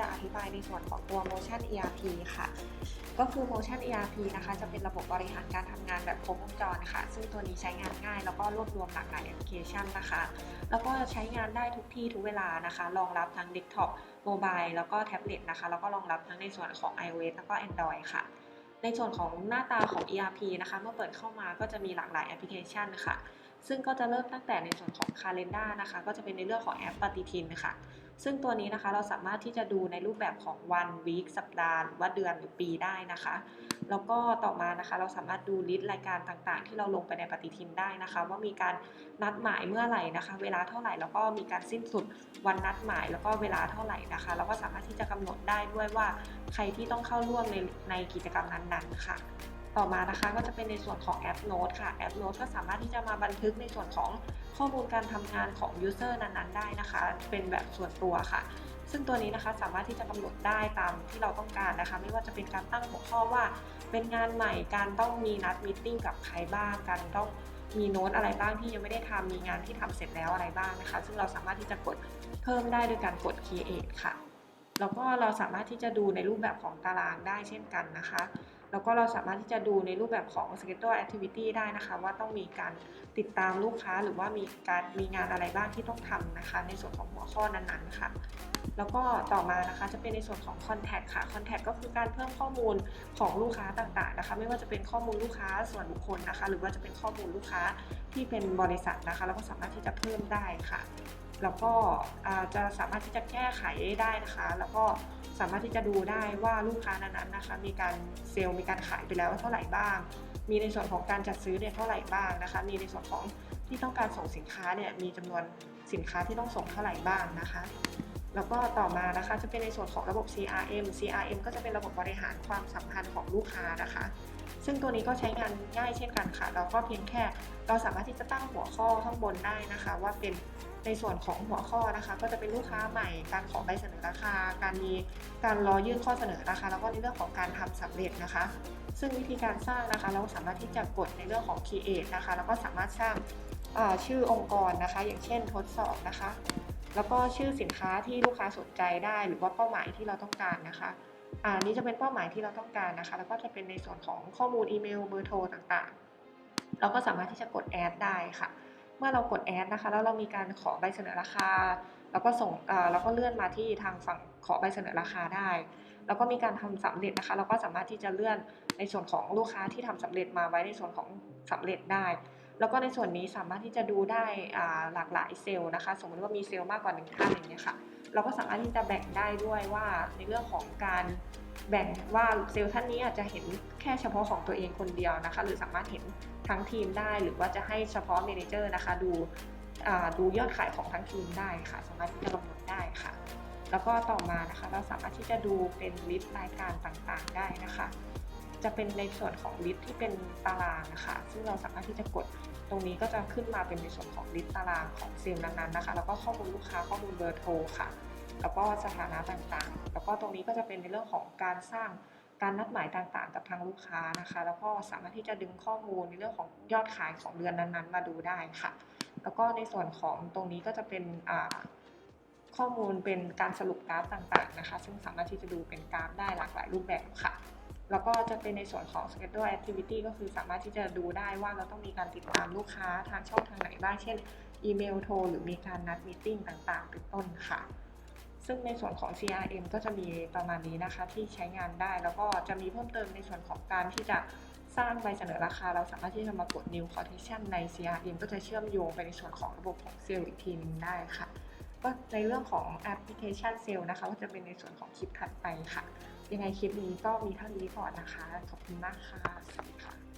จะอธิบายในส่วนของตัว Motion ERP ค่ะ ก็คือ Motion ERP นะคะ จะเป็นระบบบริหารการทำงานแบบครบวงจรค่ะ ซึ่งตัวนี้ใช้งานง่าย แล้วก็รวบรวมหลากหลายแอปพลิเคชันนะคะ แล้วก็ใช้งานได้ทุกที่ทุกเวลานะคะ รองรับทั้งเดสก์ท็อปโมบายแล้วก็แท็บเล็ตนะคะ แล้วก็รองรับทั้งในส่วนของ iOS แล้วก็ Android ค่ะในส่วนของหน้าตาของ ERP นะคะ เมื่อเปิดเข้ามาก็จะมีหลากหลายแอปพลิเคชันค่ะ ซึ่งก็จะเริ่มตั้งแต่ในส่วนของ Calendar นะคะ ก็จะเป็นในเรื่องของแอปปฏิทินค่ะ ซึ่งตัวนี้นะคะเราสามารถที่จะดูในรูปแบบของวันวีคสัปดาห์หรือว่าเดือนหรือปีได้นะคะ แล้วก็ต่อมานะคะเราสามารถดูลิสต์รายการต่างๆ ที่เราลงไปในปฏิทินได้นะคะ ว่ามีการนัดหมายเมื่อไหร่นะคะ เวลาเท่าไหร่แล้วก็มีการสิ้นสุดวันนัดหมาย แล้วก็เวลาเท่าไหร่นะคะเราก็สามารถที่จะกำหนดได้ด้วยว่าใครที่ต้องเข้าร่วมในในกิจกรรมนั้นๆค่ะ ต่อมานะคะก็จะเป็นในส่วนของแอปโน้ตค่ะแอปโน้ตก็สามารถที่จะมาบันทึกในส่วนของข้อมูลการทำงานของยูเซอร์นั้นๆ ได้นะคะ เป็นแบบส่วนตัวค่ะ ซึ่งตัวนี้นะคะสามารถที่จะกำหนดได้ตามที่เราต้องการนะคะ ไม่ว่าจะเป็นการตั้งหัวข้อว่า เป็นงานใหม่การต้องมีนัดมตติ팅กับใครบ้างการต้องมีโน้ตอะไรบ้างที่ยังไม่ได้ทำมีงานที่ทำเสร็จแล้วอะไรบ้างนะคะ ซึ่งเราสามารถที่จะกดเพิ่มได้โดยการกด create ค่ะแล้วก็เราสามารถที่จะดูในรูปแบบของตารางได้เช่นกันนะคะ แล้วก็เราสามารถที่จะดูในรูปแบบของ schedule activity ได้นะคะ ว่าต้องมีการติดตามลูกค้าหรือว่ามีการมีงานอะไรบ้างที่ต้องทำนะคะ ในส่วนของหัวข้อนั้นๆค่ะ แล้วก็ต่อมานะคะจะเป็นในส่วนของ contact ค่ะ contact ก็คือการเพิ่มข้อมูลของลูกค้าต่างๆนะคะ ไม่ว่าจะเป็นข้อมูลลูกค้าส่วนบุคคลนะคะ หรือว่าจะเป็นข้อมูลลูกค้าที่เป็นบริษัทนะคะ เราก็สามารถที่จะเพิ่มได้ค่ะ แล้วก็จะสามารถที่จะแก้ไขได้นะคะ แล้วก็สามารถที่จะดูได้ว่าลูกค้านั้นๆนะคะ มีการเซลล์มีการขายไปแล้วเท่าไหร่บ้าง มีในส่วนของการจัดซื้อเนี่ยเท่าไหร่บ้างนะคะ มีในส่วนของที่ต้องการส่งสินค้าเนี่ยมีจำนวนสินค้าที่ต้องส่งเท่าไหร่บ้างนะคะ แล้วก็ต่อมานะคะจะเป็นในส่วนของระบบ CRM CRM ก็จะเป็นระบบบริหารความสัมพันธ์ของลูกค้านะคะ ซึ่งตัวนี้ก็ใช้งานง่ายเช่นกันค่ะ เราก็เพียงแค่เราสามารถที่จะตั้งหัวข้อข้างบนได้นะคะ ว่าเป็นในส่วนของหัวข้อนะคะ ก็จะเป็นลูกค้าใหม่ การขอใบเสนอราคา การมีการรอยื่นข้อเสนอราคา แล้วก็ในเรื่องของการทำสำเร็จนะคะ ซึ่งวิธีการสร้างนะคะ เราสามารถที่จะกดในเรื่องของ create นะคะ แล้วก็สามารถสร้างชื่อองค์กรนะคะ อย่างเช่นทดสอบนะคะ แล้วก็ชื่อสินค้าที่ลูกค้าสนใจได้ หรือว่าเป้าหมายที่เราต้องการนะคะอันนี้จะเป็นเป้าหมายที่เราต้องการนะคะ แล้วก็จะเป็นในส่วนของข้อมูลอีเมลเบอร์โทรต่างๆ เราก็สามารถที่จะกดแอดได้ค่ะ เมื่อเรากดแอดนะคะ แล้วเรามีการขอใบเสนอราคา แล้วก็ส่งแล้วก็เลื่อนมาที่ทางฝั่งขอใบเสนอราคาได้ แล้วก็มีการทำสำเร็จนะคะ เราก็สามารถที่จะเลื่อนในส่วนของลูกค้าที่ทำสำเร็จมาไว้ในส่วนของสำเร็จได้ แล้วก็ในส่วนนี้สามารถที่จะดูได้หลากหลายเซลล์นะคะ สมมติว่ามีเซลล์มากกว่าหนึ่งท่านอย่างเงี้ยค่ะ เราก็สามารถที่จะแบ่งได้ด้วยว่าในเรื่องของการแบ่งว่าเซลล์ท่านนี้อาจจะเห็นแค่เฉพาะของตัวเองคนเดียวนะคะ หรือสามารถเห็นทั้งทีมได้ หรือว่าจะให้เฉพาะเมนเจอร์นะคะ ดูดูยอดขายของทั้งทีมได้ค่ะ สามารถที่จะกำหนดได้ค่ะ แล้วก็ต่อมานะคะ เราสามารถที่จะดูเป็นลิสต์รายการต่างๆได้นะคะ จะเป็นในส่วนของลิสต์ที่เป็นตารางนะคะซึ่งเราสามารถที่จะกดตรงนี้ก็จะขึ้นมาเป็นในส่วนของลิสต์ตารางของเซลล์นั้นๆนะคะ แล้วก็ข้อมูลลูกค้าข้อมูลเบอร์โทรค่ะ แล้วก็สถานะต่างๆ แล้วก็ตรงนี้ก็จะเป็นในเรื่องของการสร้างการนัดหมายต่างๆ กับทางลูกค้านะคะ แล้วก็สามารถที่จะดึงข้อมูลในเรื่องของยอดขายของเดือนนั้นๆ มาดูได้ค่ะ แล้วก็ในส่วนของตรงนี้ก็จะเป็นข้อมูลเป็นการสรุปกราฟต่างๆนะคะ ซึ่งสามารถที่จะดูเป็นกราฟได้หลากหลายรูปแบบค่ะ แล้วก็จะเป็นในส่วนของ schedule activity ก็คือสามารถที่จะดูได้ว่าเราต้องมีการติดตามลูกค้าทางช่องทางไหนบ้าง เช่นอีเมลโทรหรือมีการนัดมีติ้งต่างๆ เป็นต้นค่ะ ซึ่งในส่วนของ CRM ก็จะมีประมาณนี้นะคะที่ใช้งานได้ แล้วก็จะมีเพิ่มเติมในส่วนของการที่จะสร้างใบเสนอราคา เราสามารถที่จะมากด new quotation ใน CRM ก็จะเชื่อมโยงไปในส่วนของระบบของเซลล์อีกทีนึงได้ค่ะ ก็ในเรื่องของแอปพลิเคชันเซลล์นะคะก็จะเป็นในส่วนของคลิปถัดไปค่ะ ยังไงคลิปนี้ก็มีเท่านี้ก่อนนะคะ ขอบคุณมากค่ะ สวัสดีค่ะ